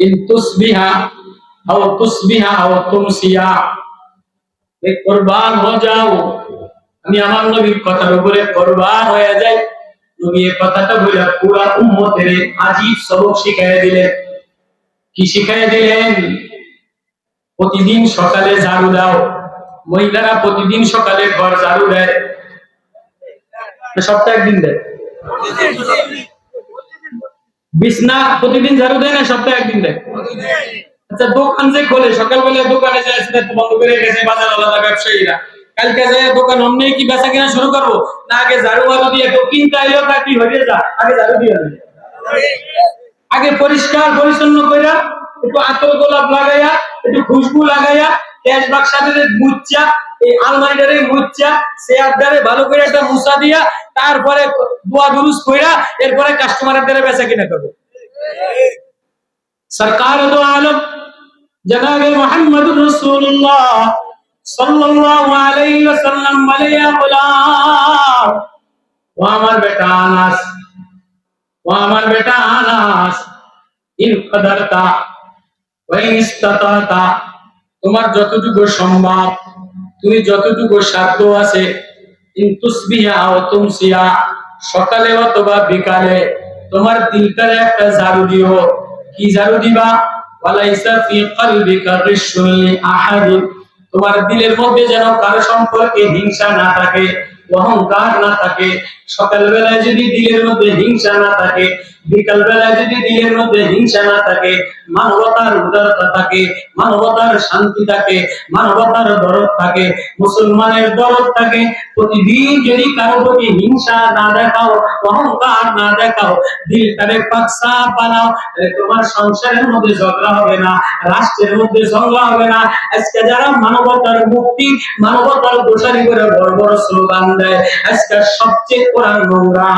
In তুসবিহা আও তুসবিহা আও তুমসিয়া এই কুরবান হয়ে যাও। আমি আমার নবীর কথার উপরে কুরবান হয়ে যাই। নবী এই কথাটা বলে পুরা উম্মতের আজীব সবক শিখাইয়া দিলেন। কি শিখাইয়া দিলেন? প্রতিদিন সকালে ঝাড়ু দাও। মহিলারা প্রতিদিন সকালে ঘর ঝাড়ু দেয়। সপ্তাহে একদিন দেয়। বিছনা প্রতিদিন ঝাড়ু দেয় না, সপ্তাহে একদিন দেয়। আচ্ছা দোকান যে খোলে সকালবেলা দোকানে যায়, সেটা তো বন্ধ করে গেছে বাজার আলাদা ব্যবসায়ীরা। কালকে দোকান, অমনি কি বেচা কিনা শুরু করব? না, আগে ঝাড়ু মারু দিয়ে কেউ কিনতে আইলো তা কি হয়ে যা, আগে ঝাড়ু দিয়ে আগে পরিষ্কার, পরিচ্ছন্ন কইরা, একটু আতর গোলাপ লাগাইয়া, একটু খুশবু লাগাইয়া ক্যাশ বাক্সাদের মুচ্চা এই আলমারিটারে মুচ্ছা ভালো করে একটা মুসা দিয়া, তারপরে দোয়া দুরুস কইরা এরপরে কাস্টমারের দ্বারা বেচা কিনা করবে। সরকার তো আলম, জনাবে মোহাম্মদ রসুল্লাহ সাল্লাল্লাহু আলাইহি ওয়াসাল্লাম গোলাম, ও আমার বেটা আনাস, ও আমার বেটা আনাস, ইন কদরতা ইস্তাতাতা, তোমার যতটুকু সম্ভব তুমি যতটুকু সাধ্য আছে সকালে অথবা বিকালে, তোমার দিলটারে একটা ঝাড়ু দিও। কি ঝাড়ু দিবা? তোমার দিলের মধ্যে যেন কারও সম্পর্কে হিংসা না থাকে, অহংকার না থাকে সকাল বেলায় যদি দিলের মধ্যে হিংসা না থাকে বিকাল বেলায় যদি দিলের মধ্যে হিংসা না থাকে, মানবতার উদারতা থাকে, মানবতার শান্তি থাকে, মানবতার দরদ থাকে, মুসলমানের দরদ থাকে, প্রতিদিন যদি কারও প্রতি হিংসা না দেখাও, অহংকার না দেখাও দিলটারে পাকসা বানাও তোমার সংসারের মধ্যে ঝগড়া হবে না, রাষ্ট্রের মধ্যে ঝগড়া হবে না। আজকে যারা মানবতার মুক্তি, মানবতার দোষারি করে বড় বড় স্লোগান দেয়, আজকে সবচেয়ে কোরআন নোংরা।